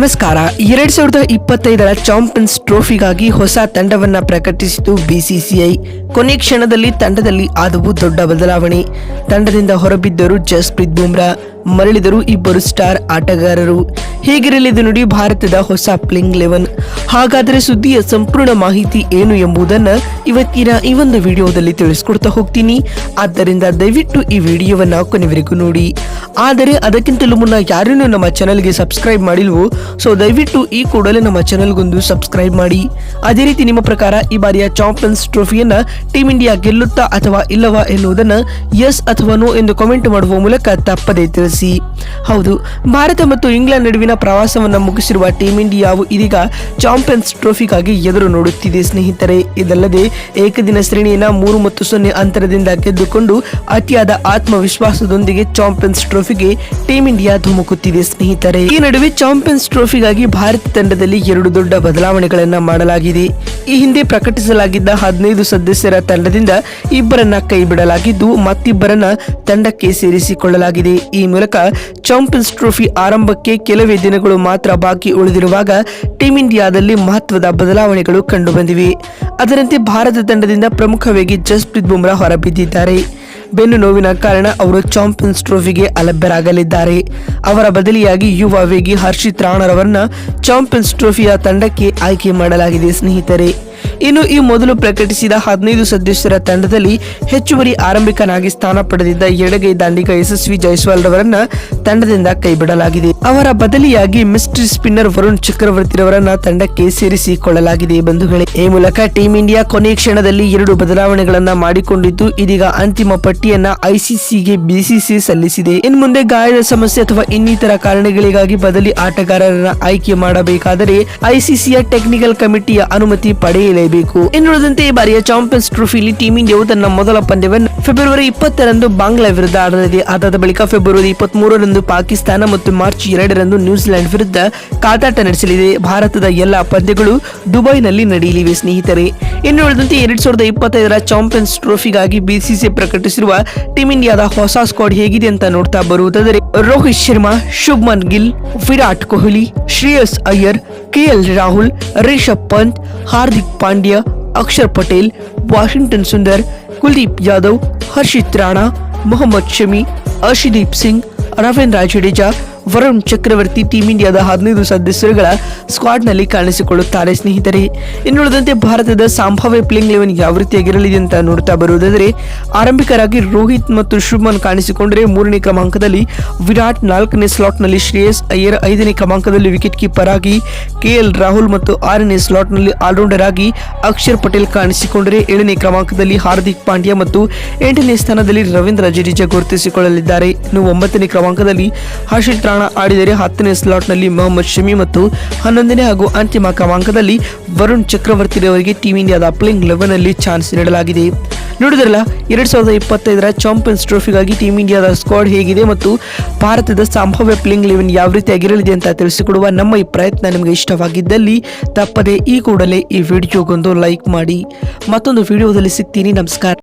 ನಮಸ್ಕಾರ. ಎರಡ್ ಸಾವಿರದ ಇಪ್ಪತ್ತೈದರ ಚಾಂಪಿಯನ್ಸ್ ಟ್ರೋಫಿಗಾಗಿ ಹೊಸ ತಂಡವನ್ನ ಪ್ರಕಟಿಸಿತು ಬಿಸಿಸಿಐ ಕೊನೆ ಕ್ಷಣದಲ್ಲಿ ತಂಡದಲ್ಲಿ ಆದವು ದೊಡ್ಡ ಬದಲಾವಣೆ. ತಂಡದಿಂದ ಹೊರಬಿದ್ದರು ಜಸ್ಪ್ರೀತ್ ಬುಮ್ರಾ, ಮರಳಿದರು ಇಬ್ಬರು ಸ್ಟಾರ್ ಆಟಗಾರರು. ಹೀಗಿರಲಿದೆ ನೋಡಿ ಭಾರತದ ಹೊಸ ಪ್ಲಿಂಗ್ ಲೆವೆನ್ ಹಾಗಾದರೆ ಸುದ್ದಿಯ ಸಂಪೂರ್ಣ ಮಾಹಿತಿ ಏನು ಎಂಬುದನ್ನ ಇವತ್ತಿನ ಈ ಒಂದು ವಿಡಿಯೋದಲ್ಲಿ ತಿಳಿಸ್ಕೊಡ್ತಾ ಹೋಗ್ತೀನಿ. ಆದ್ದರಿಂದ ದಯವಿಟ್ಟು ಈ ವಿಡಿಯೋವನ್ನ ಕೊನೆವರೆಗೂ ನೋಡಿ. ಆದರೆ ಅದಕ್ಕಿಂತಲೂ ಮುನ್ನ ಯಾರನ್ನೂ ನಮ್ಮ ಚಾನಲ್ಗೆ ಸಬ್ಸ್ಕ್ರೈಬ್ ಮಾಡಿಲ್ವೋ ಸೊ ದಯವಿಟ್ಟು ಈ ಕೂಡಲೇ ನಮ್ಮ ಚಾನಲ್ಗೊಂದು ಸಬ್ಸ್ಕ್ರೈಬ್ ಮಾಡಿ. ಅದೇ ರೀತಿ ನಿಮ್ಮ ಪ್ರಕಾರ ಈ ಬಾರಿಯ ಚಾಂಪಿಯನ್ಸ್ ಟ್ರೋಫಿಯನ್ನ ಟೀಮ್ ಇಂಡಿಯಾ ಗೆಲ್ಲುತ್ತಾ ಅಥವಾ ಇಲ್ಲವಾ ಎನ್ನುವುದನ್ನು ಎಸ್ ಅಥವಾ ನೋ ಎಂದು ಕಾಮೆಂಟ್ ಮಾಡುವ ಮೂಲಕ ತಪ್ಪದೇ ತಿಳಿಸಿ. ಹೌದು, ಭಾರತ ಮತ್ತು ಇಂಗ್ಲೆಂಡ್ ನಡುವಿನ ಪ್ರವಾಸವನ್ನ ಮುಗಿಸಿರುವ ಟೀಂ ಇಂಡಿಯಾವು ಇದೀಗ ಚಾಂಪಿಯನ್ಸ್ ಟ್ರೋಫಿಗಾಗಿ ಎದುರು ನೋಡುತ್ತಿದೆ, ಸ್ನೇಹಿತರೆ. ಇದಲ್ಲದೆ ಏಕದಿನ ಶ್ರೇಣಿಯನ್ನ ಮೂರು ಮತ್ತು ಸೊನ್ನೆ ಅಂತರದಿಂದ ಗೆದ್ದುಕೊಂಡು ಅತಿಯಾದ ಆತ್ಮವಿಶ್ವಾಸದೊಂದಿಗೆ ಚಾಂಪಿಯನ್ಸ್ ಟ್ರೋಫಿಗೆ ಟೀಂ ಇಂಡಿಯಾ ಧುಮುಕುತ್ತಿದೆ, ಸ್ನೇಹಿತರೆ. ಈ ನಡುವೆ ಚಾಂಪಿಯನ್ಸ್ ಟ್ರೋಫಿಗಾಗಿ ಭಾರತ ತಂಡದಲ್ಲಿ ಎರಡು ದೊಡ್ಡ ಬದಲಾವಣೆಗಳನ್ನು ಮಾಡಲಾಗಿದೆ. ಈ ಹಿಂದೆ ಪ್ರಕಟಿಸಲಾಗಿದ್ದ ಹದಿನೈದು ಸದಸ್ಯರ ತಂಡದಿಂದ ಇಬ್ಬರನ್ನ ಕೈಬಿಡಲಾಗಿದ್ದು, ಮತ್ತಿಬ್ಬರನ್ನ ತಂಡಕ್ಕೆ ಸೇರಿಸಿಕೊಳ್ಳಲಾಗಿದೆ. ಈ ಮೂಲಕ ಚಾಂಪಿಯನ್ಸ್ ಟ್ರೋಫಿ ಆರಂಭಕ್ಕೆ ಕೆಲವೇ ದಿನಗಳು ಮಾತ್ರ ಬಾಕಿ ಉಳಿದಿರುವಾಗ ಟೀಂ ಇಂಡಿಯಾದಲ್ಲಿ ಮಹತ್ವದ ಬದಲಾವಣೆಗಳು ಕಂಡುಬಂದಿವೆ. ಅದರಂತೆ ಭಾರತ ತಂಡದಿಂದ ಪ್ರಮುಖವಾಗಿ ಜಸ್ಪ್ರೀತ್ ಬುಮ್ರಾ ಹೊರಬಿದ್ದಿದ್ದಾರೆ. ಬೆನ್ನು ನೋವಿನ ಕಾರಣ ಅವರು ಚಾಂಪಿಯನ್ಸ್ ಟ್ರೋಫಿಗೆ ಅಲಭ್ಯರಾಗಲಿದ್ದಾರೆ. ಅವರ ಬದಲಿಯಾಗಿ ಯುವ ವೇಗಿ ಹರ್ಷಿತ್ ರಾಣರವರನ್ನ ಚಾಂಪಿಯನ್ಸ್ ಟ್ರೋಫಿಯ ತಂಡಕ್ಕೆ ಆಯ್ಕೆ ಮಾಡಲಾಗಿದೆ ಸ್ನೇಹಿತರೆ. ಇನ್ನು ಈ ಮೊದಲು ಪ್ರಕಟಿಸಿದ ಹದಿನೈದು ಸದಸ್ಯರ ತಂಡದಲ್ಲಿ ಹೆಚ್ಚುವರಿ ಆರಂಭಿಕನಾಗಿ ಸ್ಥಾನ ಪಡೆದಿದ್ದ ಎಡಗೈ ದಾಂಡಿಗ ಯಶಸ್ವಿ ಜೈಸ್ವಾಲ್ ರವರನ್ನ ತಂಡದಿಂದ ಕೈಬಿಡಲಾಗಿದೆ. ಅವರ ಬದಲಿಯಾಗಿ ಮಿಸ್ಟ್ರಿ ಸ್ಪಿನ್ನರ್ ವರುಣ್ ಚಕ್ರವರ್ತಿ ರವರನ್ನ ತಂಡಕ್ಕೆ ಸೇರಿಸಿಕೊಳ್ಳಲಾಗಿದೆ ಬಂಧುಗಳೇ ಈ ಮೂಲಕ ಟೀಂ ಇಂಡಿಯಾ ಕೊನೆ ಕ್ಷಣದಲ್ಲಿ ಎರಡು ಬದಲಾವಣೆಗಳನ್ನ ಮಾಡಿಕೊಂಡಿದ್ದು, ಇದೀಗ ಅಂತಿಮ ಪಟ್ಟಿಯನ್ನ ಐಸಿಸಿಗೆ ಬಿಸಿಸಿ ಸಲ್ಲಿಸಿದೆ. ಇನ್ ಮುಂದೆ ಗಾಯದ ಸಮಸ್ಯೆ ಅಥವಾ ಇನ್ನಿತರ ಕಾರಣಗಳಿಗಾಗಿ ಬದಲಿ ಆಟಗಾರರನ್ನ ಆಯ್ಕೆ ಮಾಡಬೇಕಾದರೆ ಐಸಿಸಿಯ ಟೆಕ್ನಿಕಲ್ ಕಮಿಟಿಯ ಅನುಮತಿ ಪಡೆಯಲೇಬೇಕು ಇನ್ನುಳಿದಂತೆ ಈ ಬಾರಿಯ ಚಾಂಪಿಯನ್ಸ್ ಟ್ರೋಫಿಲಿ ಟೀಮ್ ಇಂಡಿಯಾವು ತನ್ನ ಮೊದಲ ಪಂದ್ಯವನ್ನು ಫೆಬ್ರವರಿ ಇಪ್ಪತ್ತರಂದು ಬಾಂಗ್ಲಾ ವಿರುದ್ಧ ಆಡಲಿದೆ. ಅದಾದ ಬಳಿಕ ಫೆಬ್ರವರಿ ಇಪ್ಪತ್ತ್ ಮೂರರಂದು ಪಾಕಿಸ್ತಾನ ಮತ್ತು ಮಾರ್ಚ್ ಎರಡರಂದು ನ್ಯೂಜಿಲೆಂಡ್ ವಿರುದ್ಧ ಕಾದಾಟ ನಡೆಸಲಿದೆ. ಭಾರತದ ಎಲ್ಲ ಪಂದ್ಯಗಳು ದುಬೈನಲ್ಲಿ ನಡೆಯಲಿವೆ ಸ್ನೇಹಿತರೆ. ಇನ್ನು ಉಳಿದಂತೆ ಎರಡ್ ಸಾವಿರದ ಇಪ್ಪತ್ತೈದರ ಚಾಂಪಿಯನ್ಸ್ ಟ್ರೋಫಿಗಾಗಿ ಬಿಸಿಸಿ ಪ್ರಕಟಿಸಿರುವ ಟೀಂ ಇಂಡಿಯಾದ ಹೊಸ ಸ್ಕ್ವಾಡ್ ಹೇಗಿದೆ ಅಂತ ನೋಡ್ತಾ ಬರುವುದಾದರೆ, Rohit Sharma, Shubman Gill, Virat Kohli, Shreyas Iyer KL Rahul, Rishabh Pant, Hardik Pandya Axar Patel Washington Sundar Kuldeep Yadav Harshit Rana Mohammed Shami Arshdeep Singh Ravindra Jadeja Varun Chakravarthy team ಇಂಡಿಯಾದ ಹದಿನೈದು ಸದಸ್ಯರುಗಳ ಸ್ಕ್ವಾಡ್ನಲ್ಲಿ ಕಾಣಿಸಿಕೊಳ್ಳುತ್ತಾರೆ ಸ್ನೇಹಿತರೆ. ಇನ್ನುಳಿದಂತೆ ಭಾರತದ ಸಂಭಾವ್ಯ playing eleven ಯಾವ ರೀತಿಯಾಗಿರಲಿದೆ ಅಂತ ನೋಡ್ತಾ ಬರುವುದಾದರೆ, ಆರಂಭಿಕರಾಗಿ ರೋಹಿತ್ ಮತ್ತು ಶುಭ್ಮನ್ ಕಾಣಿಸಿಕೊಂಡರೆ ಮೂರನೇ ಕ್ರಮಾಂಕದಲ್ಲಿ ವಿರಾಟ್ ನಾಲ್ಕನೇ ಸ್ಲಾಟ್ನಲ್ಲಿ ಶ್ರೇಯಸ್ ಅಯ್ಯರ್ ಐದನೇ ಕ್ರಮಾಂಕದಲ್ಲಿ ವಿಕೆಟ್ ಕೀಪರ್ ಆಗಿ ಕೆಎಲ್ ರಾಹುಲ್ ಮತ್ತು ಆರನೇ ಸ್ಲಾಟ್ನಲ್ಲಿ ಆಲ್ರೌಂಡರ್ ಆಗಿ ಅಕ್ಷರ್ ಪಟೇಲ್ ಕಾಣಿಸಿಕೊಂಡರೆ ಏಳನೇ ಕ್ರಮಾಂಕದಲ್ಲಿ ಹಾರ್ದಿಕ್ ಪಾಂಡ್ಯ ಮತ್ತು ಎಂಟನೇ ಸ್ಥಾನದಲ್ಲಿ ರವೀಂದ್ರ ಜಡೇಜಾ ಗುರುತಿಸಿಕೊಳ್ಳಲಿದ್ದಾರೆ. ಇನ್ನು ಒಂಬತ್ತನೇ ಕ್ರಮಾಂಕದಲ್ಲಿ ಹರ್ಷಿತ್ ರಾಣಾ ಆಡಿದರೆ ಹತ್ತನೇ ಸ್ಲಾಟ್ನಲ್ಲಿ ಮೊಹಮ್ಮದ್ ಶಮಿ ಮತ್ತು ಹನ್ನೊಂದನೇ ಹಾಗೂ ಅಂತಿಮ ಕ್ರಮಾಂಕದಲ್ಲಿ ವರುಣ್ ಚಕ್ರವರ್ತಿರವರಿಗೆ ಟೀಂ ಇಂಡಿಯಾದ ಪ್ಲೇಯಿಂಗ್ ಲೆವೆನ್ ಅಲ್ಲಿ ಚಾನ್ಸ್ ನೀಡಲಾಗಿದೆ. ನೋಡಿದ್ರಲ್ಲ, ಎರಡ್ ಸಾವಿರದ ಇಪ್ಪತ್ತೈದರ ಚಾಂಪಿಯನ್ಸ್ ಟ್ರೋಫಿಗಾಗಿ ಟೀಂ ಇಂಡಿಯಾದ ಸ್ಕ್ವಾಡ್ ಹೇಗಿದೆ ಮತ್ತು ಭಾರತದ ಸಂಭಾವ್ಯ ಪ್ಲೇಯಿಂಗ್ ಲೆವೆನ್ ಯಾವ ರೀತಿ ಆಗಿರಲಿದೆ ಅಂತ ತಿಳಿಸಿಕೊಡುವ ನಮ್ಮ ಈ ಪ್ರಯತ್ನ ನಿಮಗೆ ಇಷ್ಟವಾಗಿದ್ದಲ್ಲಿ ತಪ್ಪದೆ ಈ ಕೂಡಲೇ ಈ ವಿಡಿಯೋಗೊಂದು ಲೈಕ್ ಮಾಡಿ. ಮತ್ತೊಂದು ವಿಡಿಯೋದಲ್ಲಿ ಸಿಗ್ತೀನಿ. ನಮಸ್ಕಾರ.